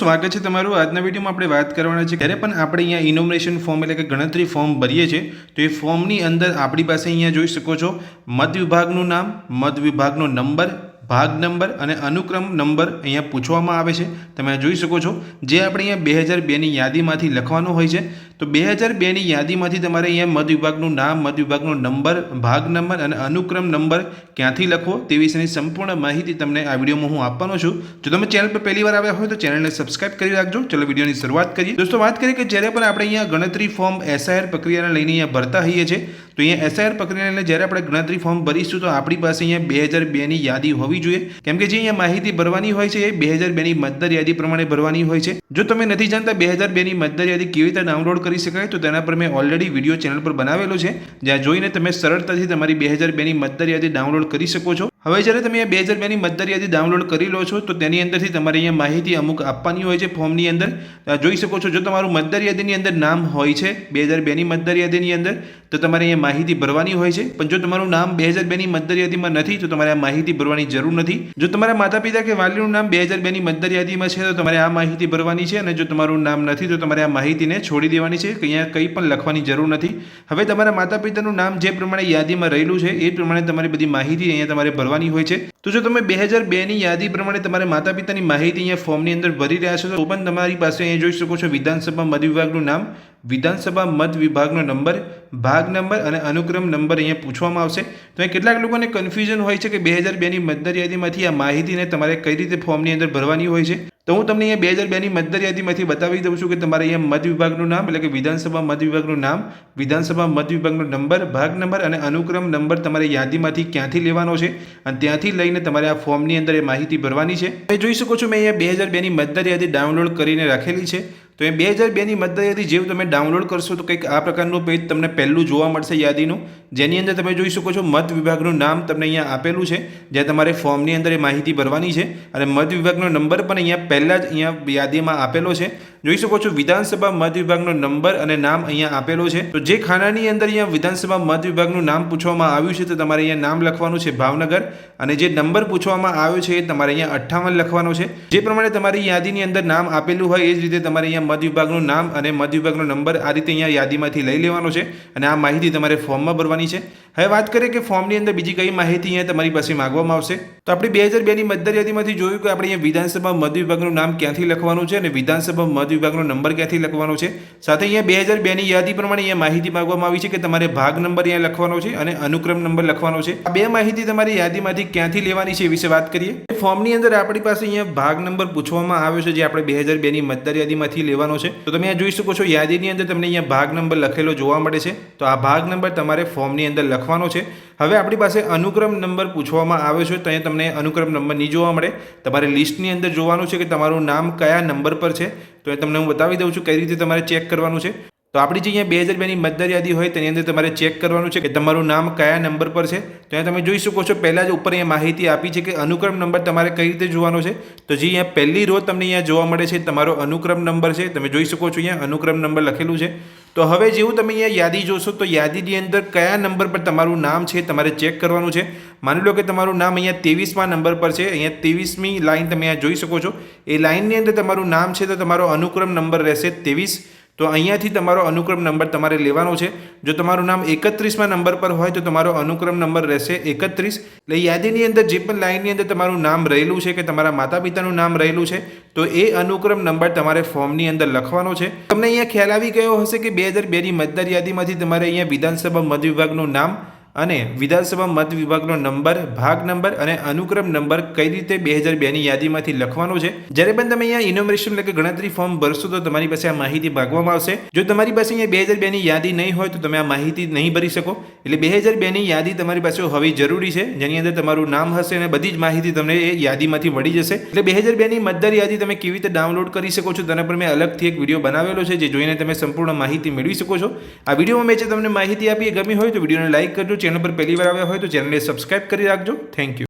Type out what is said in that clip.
સ્વાગત છે તમારું. આજના વિડીયોમાં આપણે વાત કરવાના છે જ્યારે પણ આપણે અહીંયા ઇનોમિનેશન ફોર્મ એટલે કે ગણતરી ફોર્મ ભરીએ છીએ. તો એ ફોર્મની અંદર આપણી પાસે અહીંયા જોઈ શકો છો મત વિભાગનું નામ મત વિભાગનો નંબર ભાગ નંબર અને અનુક્રમ નંબર અહીંયા પૂછવામાં આવે છે. તમે જોઈ શકો છો. જે આપણે અહીંયા બે હજાર બેની યાદીમાંથી લખવાનું હોય છે, તો બે હજાર બેની યાદીમાંથી તમારે અહીંયા મત વિભાગનું નામ મત વિભાગનો નંબર, ભાગ નંબર અને અનુક્રમ નંબર ક્યાંથી લખવો તે વિશેની સંપૂર્ણ માહિતી તમને આ વિડીયોમાં હું આપવાનો છું. જો તમે ચેનલ પર પહેલી વાર આવ્યા હોય તો ચેનલને સબસ્ક્રાઇબ કરી રાખજો. ચલો વિડીયોની શરૂઆત કરીએ. દોસ્તો, વાત કરીએ કે જ્યારે પણ આપણે અહીંયા ગણતરી ફોર્મ એસઆઈઆર પ્રક્રિયાને લઈને અહીંયા ભરતા હોઈએ છીએ તો અહીંયા એસઆઈઆર પ્રક્રિયાને લઈને જ્યારે આપણે ગણતરી ફોર્મ ભરીશું તો આપણી પાસે અહીંયા બે હજાર બેની યાદી હોવી જોઈએ. કેમ કે જે અહીંયા માહિતી ભરવાની હોય છે એ બે હજાર બેની મતદાર યાદી પ્રમાણે ભરવાની હોય છે. જો તમે નથી જાણતા બે હજાર બેની મતદાર યાદી કેવી રીતે ડાઉનલોડ કરી શકાય, તો તેના પર મેં ઓલરેડી વીડિયો ચેનલ પર બનાવેલો છે. જ્યાં જોઈને તમે સરળતાથી તમારી બે હજાર બેની મતદાર યાદી ડાઉનલોડ કરી શકો છો. હવે જ્યારે તમે બે હજાર બેની મતદાર યાદી ડાઉનલોડ કરી લો છો, તો તેની અંદરથી તમારે અહીંયા માહિતી અમુક આપવાની હોય છે ફોર્મની અંદર. જોઈ શકો છો, જો તમારું મતદાર યાદીની અંદર નામ હોય છે, બે હજાર બેની મતદાર યાદીની અંદર, તો તમારે અહીંયા માહિતી ભરવાની હોય છે. પણ જો તમારું નામ બે હજાર બેની મતદાર યાદીમાં નથી, તો તમારે આ માહિતી ભરવાની જરૂર નથી. જો તમારા માતા પિતા કે વાલીનું નામ બે હજાર બેની મતદાર યાદીમાં છે, તો તમારે આ માહિતી ભરવાની છે અને જો તમારું નામ નથી, તો તમારે આ માહિતીને છોડી દેવાની છે. અહીંયા કંઈ પણ લખવાની જરૂર નથી. હવે તમારા માતા પિતાનું નામ જે પ્રમાણે યાદીમાં રહેલું છે, એ પ્રમાણે તમારી બધી માહિતી અહીંયા તમારે ભરવાની હોય છે. તો જો તમે બે હજાર બેની યાદી પ્રમાણે તમારા માતા પિતાની માહિતી અહીંયા ફોર્મની અંદર ભરી રહ્યા છો, તો પણ તમારી પાસે અહીંયા જોઈ શકો છો વિધાનસભા મત વિભાગનું નામ, વિધાનસભા મત વિભાગનો નંબર, ભાગ નંબર અને અનુક્રમ નંબર અહીંયા પૂછવામાં આવશે. તો અહીં કેટલાક લોકોને કન્ફ્યુઝન હોય છે કે બે હજાર બેની મતદાર યાદીમાંથી આ માહિતીને તમારે કઈ રીતે ફોર્મની અંદર ભરવાની હોય છે. તો હું તમને અહીંયા બે હજાર બેની મતદાર યાદીમાંથી બતાવી દઉં છું કે તમારે અહીંયા મત વિભાગનું નામ એટલે કે વિધાનસભા મત વિભાગનું નામ, વિધાનસભા મત વિભાગનો નંબર, ભાગ નંબર અને અનુક્રમ નંબર તમારે યાદીમાંથી ક્યાંથી લેવાનો છે અને ત્યાંથી લઈને તમારે આ ફોર્મની અંદર એ માહિતી ભરવાની છે. તમે જોઈ શકો છો મેં અહીંયા બે હજાર બેની મતદાર યાદી ડાઉનલોડ કરીને રાખેલી છે. તો એ બે હજાર બેની મતદાર યાદી જેવું તમે ડાઉનલોડ કરશો તો કંઈક આ પ્રકારનું પેજ તમને પહેલું જોવા મળશે યાદીનું. જેની અંદર તમે જોઈ શકો છો મત વિભાગનું નામ તમને અહીંયા આપેલું છે. જ્યાં તમારે ફોર્મની અંદર એ માહિતી ભરવાની છે. અને મત વિભાગનો નંબર પણ અહીંયા પહેલાં જ અહીંયા યાદીમાં આપેલો છે. જોઈ શકો છો વિધાનસભા મત વિભાગનો નંબર અને નામ અહીંયા આપેલો છે. તો જે ખાનાની અંદર અહીંયા વિધાનસભા મત વિભાગનું નામ પૂછવામાં આવ્યું છે, તો તમારે અહીંયા નામ લખવાનું છે ભાવનગર. અને જે નંબર પૂછવામાં આવ્યો છે એ તમારે અહીંયા અઠ્ઠાવન લખવાનો છે. જે પ્રમાણે તમારી યાદીની અંદર નામ આપેલું હોય એ જ રીતે તમારે અહીંયા મત વિભાગનું નામ અને મત વિભાગનો નંબર આ રીતે અહીંયા યાદીમાંથી લઈ લેવાનો છે. અને આ માહિતી તમારે ફોર્મમાં ભરવાની છે. હવે વાત કરીએ કે ફોર્મની અંદર બીજી કઈ માહિતી અહીંયા તમારી પાસે માગવામાં આવશે? તો આપણે બે હજાર બેની મતદાર યાદીમાંથી જોયું કે આપણે અહીંયા વિધાનસભા મત વિભાગનું નામ ક્યાંથી લખવાનું છે અને વિધાનસભા મત વિભાગનો નંબર ક્યાંથી લખવાનો છે? સાથે અહીંયા બે હજાર બેની યાદી પ્રમાણે અહીંયા માહિતી માંગવામાં આવી છે કે તમારે ભાગ નંબર અહીંયા લખવાનો છે અને અનુક્રમ નંબર લખવાનો છે. આ બે માહિતી તમારી યાદીમાંથી ક્યાંથી લેવાની છે એ વિશે વાત કરીએ? ફોર્મની અંદર આપણી પાસે અહીંયા ભાગ નંબર પૂછવામાં આવ્યો છે જે આપણે બે હજાર બેની મતદાર યાદીમાંથી લેવાનો છે. તો તમે આ જોઈ શકો છો યાદીની અંદર તમને અહીંયા ભાગ નંબર લખેલો જોવા મળે છે. તો આ ભાગ નંબર તમારે ફોર્મની અંદર લખવાનો છે. હવે આપણી પાસે અનુક્રમ નંબર પૂછવામાં આવ્યો છે, તો અહીંયા તમને અનુક્રમ નંબર નહીં જોવા મળે. તમારે લિસ્ટની અંદર જોવાનું છે કે તમારું નામ કયા નંબર પર છે. તો એ તમને હું બતાવી દઉં છું કઈ રીતે તમારે ચેક કરવાનું છે. તો આપણી જે અહીંયા બે હજાર બેની મતદાર યાદી હોય તેની અંદર તમારે ચેક કરવાનું છે કે તમારું નામ કયા નંબર પર છે. તો અહીંયા તમે જોઈ શકો છો, પહેલાં જ ઉપર અહીંયા માહિતી આપી છે કે અનુક્રમ નંબર તમારે કઈ રીતે જોવાનો છે. તો જે અહીંયા પહેલી રો તમને અહીંયા જોવા મળે છે, તમારો અનુક્રમ નંબર છે. તમે જોઈ શકો છો અહીંયા અનુક્રમ નંબર લખેલું છે. તો હવે જેવું તમે અહીંયા યાદી જોશો, તો યાદીની અંદર કયા નંબર પર તમારું નામ છે તમારે ચેક કરવાનું છે. માની લો કે તમારું નામ અહીંયા ત્રેવીસમાં નંબર પર છે. અહીંયા ત્રેવીસમી લાઈન તમે અહીંયા જોઈ શકો છો. એ લાઇનની અંદર તમારું નામ છે, તો તમારો અનુક્રમ નંબર રહેશે ત્રેવીસ. તો અહીંયાથી તમારો અનુક્રમ નંબર તમારે લેવાનો છે. જો તમારું નામ એકત્રીસમાં નંબર પર હોય તો તમારો અનુક્રમ નંબર રહેશે એકત્રીસ. એટલે યાદીની અંદર જે પણ લાઇનની અંદર તમારું નામ રહેલું છે કે તમારા માતા પિતાનું નામ રહેલું છે, તો એ અનુક્રમ નંબર તમારે ફોર્મની અંદર લખવાનો છે. તમને અહીંયા ખ્યાલ આવી ગયો હશે કે બે હજાર બેની મતદાર યાદીમાંથી તમારે અહીંયા વિધાનસભા મત વિભાગનું નામ અને વિધાનસભા મત વિભાગનો નંબર, ભાગ નંબર અને અનુક્રમ નંબર કઈ રીતે બે હજાર બેની યાદીમાંથી લખવાનો છે? જ્યારે પણ તમે અહીંયા ઇનોમરેશન એટલે કે ગણતરી ફોર્મ ભરશો તો તમારી પાસે આ માહિતી ભાગવામાં આવશે. જો તમારી પાસે અહીંયા બે હજાર બેની યાદી નહીં હોય તો તમે આ માહિતી નહીં ભરી શકો. એટલે બે હજાર બેની યાદી તમારી પાસે હોવી જરૂરી છે, જેની અંદર તમારું નામ હશે અને બધી જ માહિતી તમને એ યાદીમાંથી મળી જશે. એટલે બે હજાર બેની મતદાર યાદી તમે કેવી રીતે ડાઉનલોડ કરી શકો છો તેના પર મેં અલગથી એક વીડિયો બનાવેલો છે, જે જોઈને તમે સંપૂર્ણ માહિતી મેળવી શકો છો. આ વિડીયોમાં મેં જે તમને માહિતી આપી એ ગમી હોય તો વિડીયોને લાઇક કરજો ચેનલ પર પહેલી વાર આવ્યા હોય તો ચેનલને સબસ્ક્રાઇબ કરી રાખજો. Thank you